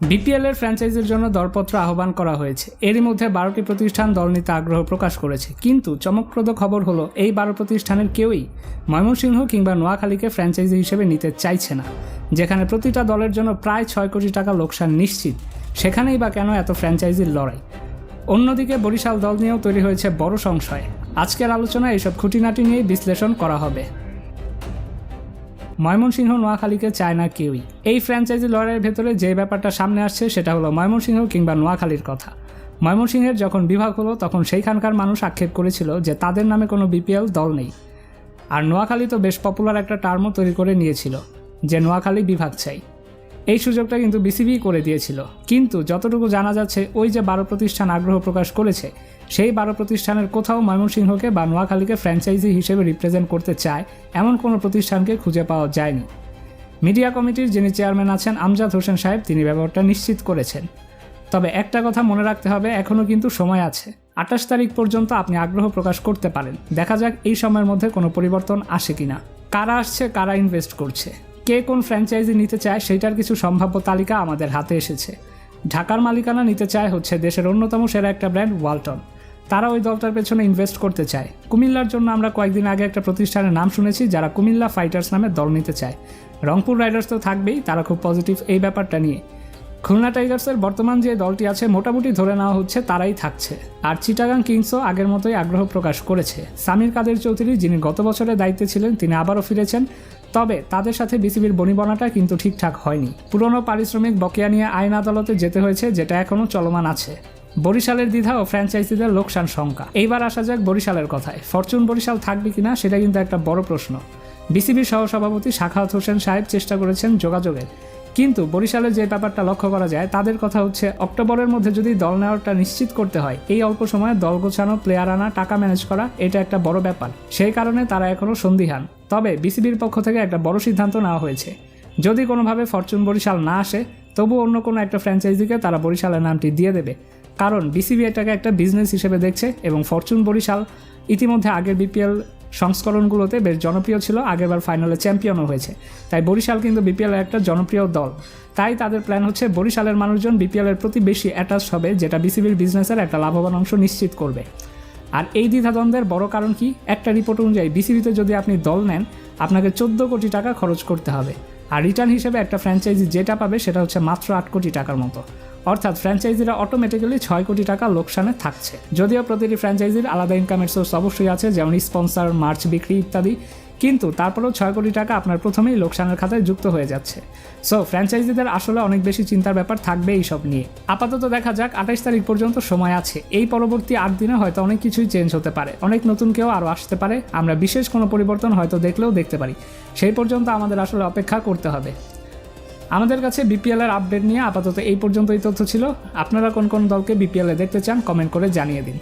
BPL এর ফ্র্যাঞ্চাইজির জন্য দরপত্র আহ্বান করা হয়েছে। এরই মধ্যে বারোটি প্রতিষ্ঠান দল নিতে আগ্রহ প্রকাশ করেছে। কিন্তু চমকপ্রদ খবর হলো, এই বারো প্রতিষ্ঠানের কেউই ময়মনসিংহ কিংবা নোয়াখালীকে ফ্র্যাঞ্চাইজি হিসেবে নিতে চাইছে না, যেখানে প্রতিটা দলের জন্য প্রায় ছয় কোটি টাকা লোকসান নিশ্চিত। সেখানেই বা কেন এত ফ্র্যাঞ্চাইজির লড়াই? অন্যদিকে বরিশাল দল নিয়েও তৈরি হয়েছে বড় সংশয়। আজকের আলোচনায় এইসব খুঁটিনাটি নিয়েই বিশ্লেষণ করা হবে। ময়মনসিংহ, নোয়াখালীকে চায় না কেউই। এই ফ্র্যাঞ্চাইজি লড়াইয়ের ভেতরে যে ব্যাপারটা সামনে আসছে, সেটা হলো ময়মনসিংহ কিংবা নোয়াখালীর কথা। ময়মনসিংহের যখন বিভাগ হলো, তখন সেইখানকার মানুষ আক্ষেপ করেছিল যে তাদের নামে কোনো বিপিএল দল নেই। আর নোয়াখালী তো বেশ পপুলার একটা টার্মও তৈরি করে নিয়েছিল, যে নোয়াখালী বিভাগ চাই। এই সুযোগটা কিন্তু বিসিবি করে দিয়েছিল। কিন্তু যতটুকু জানা যাচ্ছে, ওই যে বারো প্রতিষ্ঠান আগ্রহ প্রকাশ করেছে, সেই বারো প্রতিষ্ঠানের কোথাও ময়মনসিংহকে বা নোয়াখালীকে ফ্র্যাঞ্চাইজি হিসেবে রিপ্রেজেন্ট করতে চায়, এমন কোনো প্রতিষ্ঠানকে খুঁজে পাওয়া যায়নি। মিডিয়া কমিটির যিনি চেয়ারম্যান আছেন, আমজাদ হোসেন সাহেব, তিনি ব্যাপারটা নিশ্চিত করেছেন। তবে একটা কথা মনে রাখতে হবে এখনও কিন্তু সময় আছে। আঠাশ তারিখ পর্যন্ত আপনি আগ্রহ প্রকাশ করতে পারেন। দেখা যাক এই সময়ের মধ্যে কোনো পরিবর্তন আসে কিনা। কারা আসছে, কারা ইনভেস্ট করছে? কে কোন ফ্র্যাঞ্চাইজি নিতে চায় সেটার কিছু সম্ভাব্য তালিকা আমাদের হাতে এসেছে। ঢাকার মালিকানা নিতে চায় হচ্ছে দেশের অন্যতম সেরা একটা ব্র্যান্ড ওয়ালটন তারা ওই দলটার পেছনে ইনভেস্ট করতে চায়। কুমিল্লার জন্য আমরা কয়েকদিন আগে একটা প্রতিষ্ঠানের নাম শুনেছি, যারা কুমিল্লা ফাইটার্স নামে দল নিতে চায়। রংপুর রাইডার্স তো থাকবেই, তারা খুব পজিটিভ এই ব্যাপারটা নিয়ে। খুলনা টাইগার্সের বর্তমান যে দলটি আছে, মোটামুটি ধরে নেওয়া হচ্ছে তারাই থাকছে। আর চিটাগাং কিংসও আগের মতোই আগ্রহ প্রকাশ করেছে। সামির কাদের চৌধুরী, যিনি গত বছরের দায়িত্বে ছিলেন, তিনি আবারও ফিরেছেন। তবে তাদের সাথে বিসিবির বনিবনাটা কিন্তু ঠিকঠাক হয়নি। পুরনো পারিশ্রমিক বকেয়া নিয়ে আইন আদালতে যেতে হয়েছে, যেটা এখনও চলমান আছে। বরিশালের দ্বিধা ও ফ্র্যাঞ্চাইজিদের লোকসান শঙ্কা। এইবার আসা যাক বরিশালের কথায়। ফরচুন বরিশাল থাকবে কিনা, সেটা কিন্তু একটা বড় প্রশ্ন। বিসিবির সহসভাপতি শাখাওয়াত হোসেন সাহেব চেষ্টা করেছেন যোগাযোগের। কিন্তু বরিশালের যে ব্যাপারটা লক্ষ্য করা যায়, তাদের কথা হচ্ছে অক্টোবরের মধ্যে যদি দল নেওয়াটা নিশ্চিত করতে হয়, এই অল্প সময়ে দল গোছানো প্লেয়ার আনা, টাকা ম্যানেজ করা, এটা একটা বড় ব্যাপার। সেই কারণে তারা এখনও সন্দিহান। তবে বিসিবির পক্ষ থেকে একটা বড় সিদ্ধান্ত নেওয়া হয়েছে। যদি কোনোভাবে ফরচুন বরিশাল না আসে, তবু অন্য কোনো একটা ফ্র্যাঞ্চাইজিকে তারা বরিশালের নামটি দিয়ে দেবে। কারণ বিসিবি এটাকে একটা বিজনেস হিসেবে দেখছে এবং ফরচুন বরিশাল ইতিমধ্যে আগের বিপিএল সংস্করণগুলোতে বেশ জনপ্রিয় ছিল, আগেরবার ফাইনালে চ্যাম্পিয়নও হয়েছে। তাই বরিশাল কিন্তু বিপিএলের একটা জনপ্রিয় দল। তাই তাদের প্ল্যান হচ্ছে বরিশালের মানুষজন বিপিএলের প্রতি বেশি অ্যাটাচ হবে, যেটা বিসিবির বিজনেসের একটা লাভবান অংশ নিশ্চিত করবে। আর এই দ্বিধাদ্বন্দ্বের বড় কারণ কি? একটা রিপোর্ট অনুযায়ী বিসিবিতে যদি আপনি দল নেন, আপনাকে চোদ্দ কোটি টাকা খরচ করতে হবে। আর রিটার্ন হিসেবে একটা ফ্র্যাঞ্চাইজি যেটা পাবে, সেটা হচ্ছে মাত্র আট কোটি টাকার মতো। অর্থাৎ ফ্র্যাঞ্চাইজিরা অটোমেটিক্যালি ছয় কোটি টাকা লোকসানে থাকছে। যদিও প্রতিটি ফ্র্যাঞ্চাইজির আলাদা ইনকামের সোর্স অবশ্যই আছে, যেমন স্পন্সর মার্চ বিক্রি ইত্যাদি। কিন্তু তারপরেও ছয় কোটি টাকা আপনার প্রথমেই লোকসানের খাতায় যুক্ত হয়ে যাচ্ছে। সো ফ্র্যাঞ্চাইজিদের আসলে অনেক বেশি চিন্তার ব্যাপার থাকবে এই সব নিয়ে। আপাতত দেখা যাক, আঠাশ তারিখ পর্যন্ত সময় আছে। এই পরবর্তী আট দিনে হয়তো অনেক কিছুই চেঞ্জ হতে পারে। অনেক নতুন কেউ আরও আসতে পারে। আমরা বিশেষ কোনো পরিবর্তন হয়তো দেখলেও দেখতে পারি। সেই পর্যন্ত আমাদের আসলে অপেক্ষা করতে হবে। আমাদের কাছে বিপিএল এর আপডেট নিয়ে আপাতত এই পর্যন্তই তথ্য ছিল। আপনারা কোন কোন দলকে বিপিএল দেখতে চান, কমেন্ট করে জানিয়ে দিন।